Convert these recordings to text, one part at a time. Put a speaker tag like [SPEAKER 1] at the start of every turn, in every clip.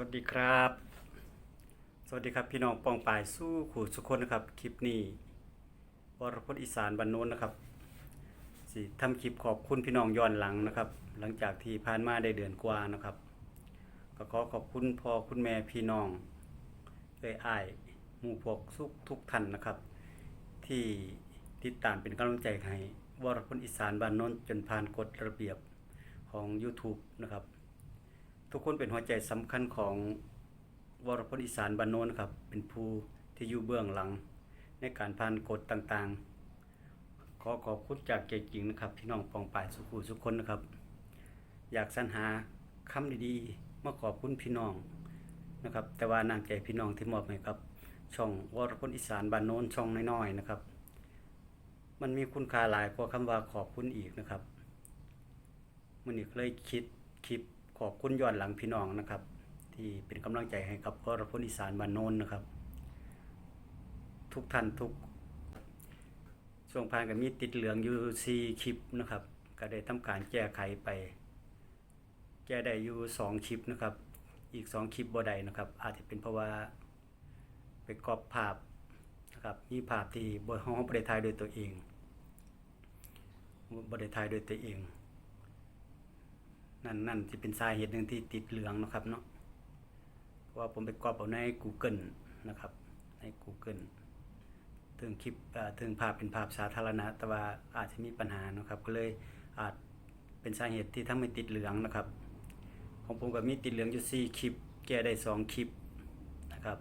[SPEAKER 1] วัสดีครับ สวัสดีครับพี่น้องปองปายสู้ขู่สุคนนะครับคลิปนี้วรพจน์อีสานบรรนนนะครับสิทำคลิปขอบคุณพี่น้องย้อนหลังนะครับ หลังจากที่ผ่านมาได้เดือนกว่านะครับ ก็ขอขอบคุณพ่อคุณแม่พี่น้องเอ้ยอ้ายหมู่พวกสุกทุกท่านนะครับ ที่ติดตามเป็นกำลังใจให้วรพจน์อีสานบานนนจนผ่านกฎระเบียบของ YouTube นะครับ ทุกคนเป็นหัวใจสำคัญของวรพจน์อีสานบานโนนครับ เป็นผู้ที่อยู่เบื้องหลัง ในการผ่านกฎต่างๆ ขอขอบคุณจากใจจริงนะครับ พี่น้องปองป่ายสุขุสุขคนนะครับ อยากสรรหาคำดีๆมาขอบคุณพี่น้องนะครับ แต่ว่านางใจพี่น้องที่มอบให้ครับ ช่องวรพจน์อีสานบานโนนช่องน้อยๆนะครับ มันมีคุณค่าหลายกว่าคำว่าขอบคุณอีกนะครับมื่อนี้ก็เลยคิดคลิป ขอบคุณย้อนหลังพี่น้องนะครับ ที่เป็นกำลังใจให้กับพรพลอีสานบ้านโนนนะครับ ทุกท่านทุกช่วงผ่านก็มีติดเหลืองอยู่สี่คลิปนะครับ ก็ได้ทำการแก้ไขไป แก้ได้อยู่สองคลิปนะครับ อีกสองคลิปบ่ได้นะครับ อาจจะเป็นเพราะว่าไปกรอบภาพนะครับมีภาพที่บ่ห้องบริถ่ายโดวยตัวเองบริถ่ายโดวยตัวเอง นั่นนั่นจะเป็นสาเหตุหนึ่งที่ติดเหลืองนะครับเนาะเพราะว่าผมไปกรอบเอาใน Google นะครับ ใน Google ถึงคลิปถึงภาพเป็นภาพสาธารณะ แต่ว่าอาจจะมีปัญหานะครับ ก็เลยอาจเป็นสาเหตุที่ทำให้ติดเหลืองนะครับ ของผมก็มีติดเหลืองอยู่ 4 คลิป แก้ได้ 2 คลิปนะครับ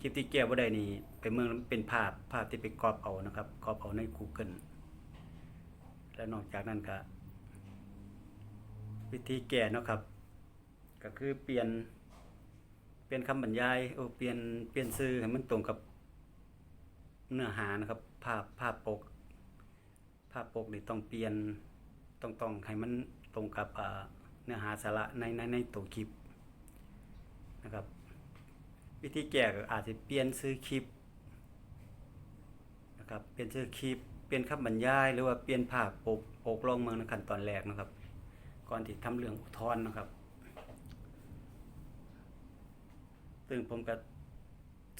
[SPEAKER 1] คลิปที่แก้บ่ได้นี่เป็นเมืองเป็นภาพภาพที่ไปกรอบเอานะครับกรอบเอาใน Google และนอกจากนั้นก็ วิธีแก้เนาะครับ ก็คือเปลี่ยน เปลี่ยนคำบรรยายโอ้เปลี่ยนเปลี่ยนชื่อให้มันตรงกับเนื้อหานะครับ ภาพภาพปก ภาพปกนี่ต้องเปลี่ยนต้องต้องให้มันตรงกับเนื้อหาสาระในในในตัวคลิปนะครับ วิธีแก้ก็อาจจะเปลี่ยนชื่อคลิปนะครับเปลี่ยนชื่อคลิปเปลี่ยนคำบรรยาย หรือว่าเปลี่ยนภาพปกปกลงเมืองในขั้นตอนแรกนะครับ ก่อนที่ทำเรื่องอุทธรณ์นะครับ ซึ่งผมก็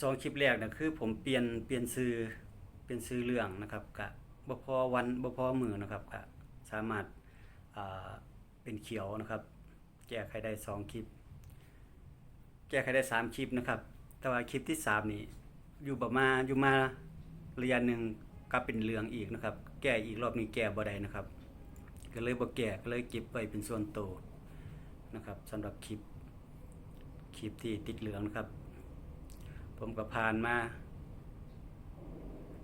[SPEAKER 1] สองคลิปแรกนะคือผมเปลี่ยนเปลี่ยนซื้อเปลี่ยนซื้อเรื่องนะครับกะบ่พอวันบ่พอมือนะครับกะสามารถอ่าเป็นเขียวนะครับ แก้ไขได้สองคลิป แก้ไขได้สามคลิปนะครับ แต่ว่าคลิปที่สามนี่อยู่ประมาณอยู่มาระยะหนึ่งก็เป็นเหลืองอีกนะครับ แก้อีกรอบนี้แก้บ่ได้นะครับ ก็เลยบ่แก่ก็เลยเก็บไว้เป็นส่วนโตวนะครับสำหรับคลิปคลิปที่ติดเหลืองนะครับ ผมก็ผ่านมา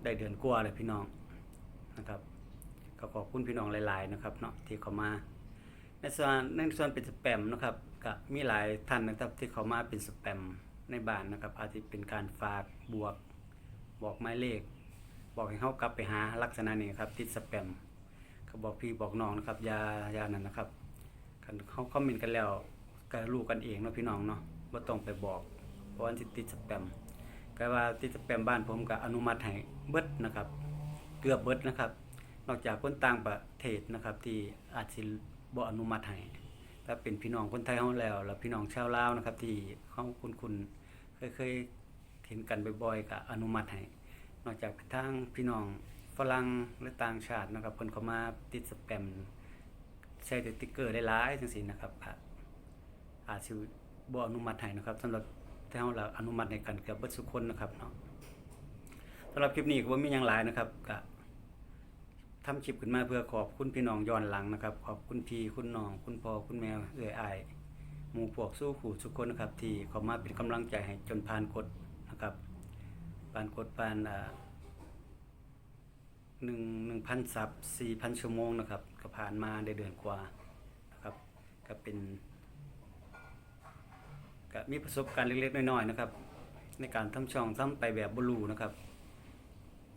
[SPEAKER 1] ได้เดือนกว่าเลยพี่น้องนะครับก็ขอบคุณพี่น้องหลาย ๆ นะครับเนาะที่เขามาในส่วนในส่วนเป็นสแปมนะครับก็มีหลายท่านนะครับที่เขามาเป็นสแปมในบ้านนะครับ อาจจะเป็นการฝากบวกบอกหมายเลข บอกให้เขากลับไปหาลักษณะนี้ครับติดสแปม ก็บอกพี่บอกน้องนะครับยายานั่นนะครับกันเขาคอมเมนต์กันแล้วก็รู้กันเองเนาะพี่น้องเนาะบ่ต้องไปบอก เพราะว่าสิติดสแปมก็ว่าติดสแปมบ้านผมก็อนุมัติให้เบิดนะครับ เกือบเบิดนะครับ นอกจากคนต่างประเทศนะครับ ที่อาจสิบ่อนุมัติให้ถ้าเป็นพี่น้องคนไทยเฮาแล้ว แล้วพี่น้องชาวลาวนะครับ ที่เฮาคุ้นๆเคยเคยเห็นกันบ่อยๆก็อนุมัติให้นอกจากทางพี่น้อง ฝรั่งหรือต่างชาตินะครับเพิ่นเข้ามาติดสแปมใช้สติ๊กเกอร์ได้หลายจังซี่นะครับอาจสิบ่อนุมัติให้นะครับสำหรับแถวเราอนุมัติให้กันเกือบเบิดทุกคนนะครับเนาะสำหรับคลิปนี้ก็บ่มีหยังหลายนะครับก็ทำคลิปขึ้นมาเพื่อขอบคุณพี่น้องย้อนหลังนะครับ ขอบคุณพี่คุณน้อง คุณพ่อคุณแม่เอื้ออ้ายหมู่พวกสู้ขู่ทุกคนนะครับที่เข้ามาเป็นกำลังใจให้จนผ่านกฎนะครับปานกดปานอ่า หนึ่งหนึ่งพันซับสี่พันชั่วโมงนะครับก็ผ่านมาได้เดือนกว่านะครับก็เป็นก็มีประสบการณ์เล็กๆน้อยๆนะครับ ในการทำช่องทำไปแบบบลูนะครับ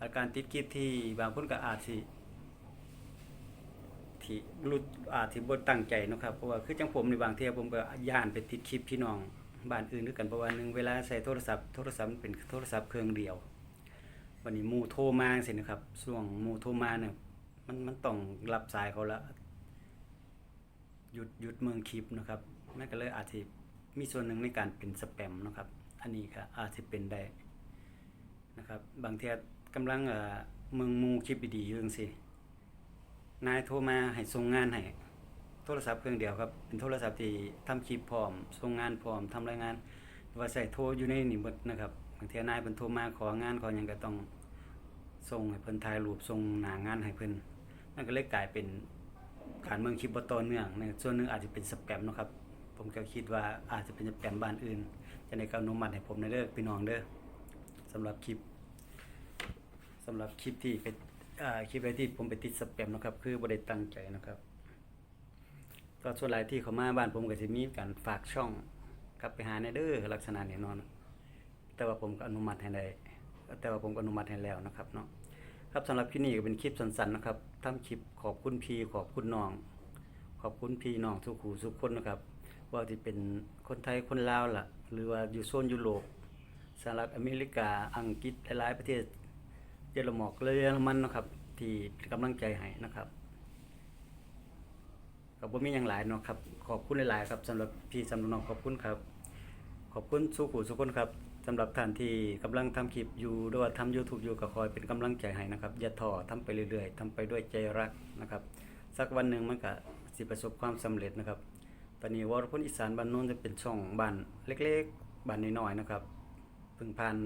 [SPEAKER 1] อาการติดกิฟที่บางคนก็อาจสิที่รุดอาจสิบ่ตั้งใจนะครับเพราะว่าคือจังผมในบางเที่ยผมก็ย่านไปติดคลิปพี่น้องบ้านอื่นด้วยกันเพราะว่าหนึ่งเวลาใช้โทรศัพท์โทรศัพท์เป็นโทรศัพท์เครื่องเดียว วันนี้มูโทรมาสินะครับช่วงมูโทรมาเนี่ยมันมันต้องรับสายเขาละหยุดหยุดเมืองคลิปนะครับแม่นก็เลยอาจสิมีส่วนหนึ่งในการเป็นสแปมนะครับ อันนี้ก็อาจจะเป็นได้นะครับ บางทีกำลังเอ่อมึงมูคลิปดีๆอยู่จังซี่นายโทรมาให้ส่งงานให้โทรศัพท์เครื่องเดียวครับ เป็นโทรศัพท์ที่ทำคลิปพร้อมส่งงานพร้อมทำรายงานว่าใส่โทรอยู่ในนี่หมดนะครับบางทีนายเพิ่นโทรมาของานขอหยังก็ต้อง ส่งให้เพิ่นถ่ายรูปส่งหนางานให้เพิ่นนั่นก็เลยกลายเป็นการเมืองคลิปบ่ต่อเนื่องในส่วนหนึงอาจจะเป็นสแปมนะครับ ผมก็คิดว่าอาจจะเป็นสแปมบ้านอื่น จะในการอนุมัติให้ผมในเด้อพี่น้องเด้อสำหรับคลิปสำหรับคลิปที่เป็นคลิปอะไรที่ผมไปติดสแปมนะครับ คือบ่ได้ตั้งใจนะครับก็ส่วนหลายที่เขามาบ้านผมก็จะมีการฝากช่องกลับไปหาในเด้อลักษณะแนี้เนแต่ว่าผมก็อนุมัติให้ได้ แต่ว่าผมอนุมัติให้แล้วนะครับเนาะครับสำหรับคลิปนี้ก็เป็นคลิปสั้นๆนะครับทำคลิปขอบคุณพี่ขอบคุณน้อง ขอบคุณพี่น้องทุกหูทุกคนนะครับ ว่าที่เป็นคนไทยคนลาวล่ะ หรือว่าอยู่โซนยุโรปสหรัฐอเมริกาอังกฤษหลายๆประเทศเยอรมนเยอรมันนะครับ ที่กำลังใจให้นะครับก็บ่มีหยังหลายเนาะครับ ขอบคุณหลายๆครับสำหรับพี่สำหรับน้องขอบคุณครับ ขอบคุณสู่ผู้ทุกคนครับ สำหรับท่านที่กำลังทำคลิปอยู่หรือว่าทำ YouTube อยู่ก็คอยเป็นกำลังใจให้นะครับ อย่าท้อทำไปเรื่อยๆทำไปด้วยใจรักนะครับ สักวันหนึ่งมันก็สิประสบความสำเร็จนะครับ ตอนนี้วรพลอีสานบ้านโน้นจะเป็นช่องบ้านเล็กๆบ้านน้อยๆนะครับเพิ่งผ่าน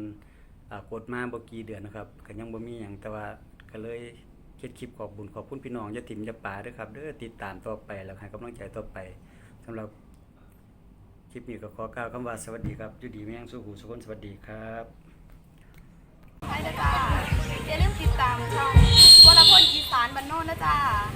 [SPEAKER 1] กฎมาบกี่เดือนนะครับก็ยังบ่มีหยังแต่ว่าก็เลยเฮ็ดคลิปขอบบุญขอบคุณพี่น้องอย่าถิ่มอย่าป่าด้อครับเด้อติดตามต่อไปแล้วให้กำลังใจต่อไปสำหรับ คลิปนี้ก็ขอกล่าวคำว่าสวัสดีครับยูดีมีแมงสู้หูสุขคนสวัสดีครับ
[SPEAKER 2] ใช่นะจ้าอย่าลืมติดตามช่องวรพลอีสานบ้านโน้นนะจ้าขอบคุณค่ะ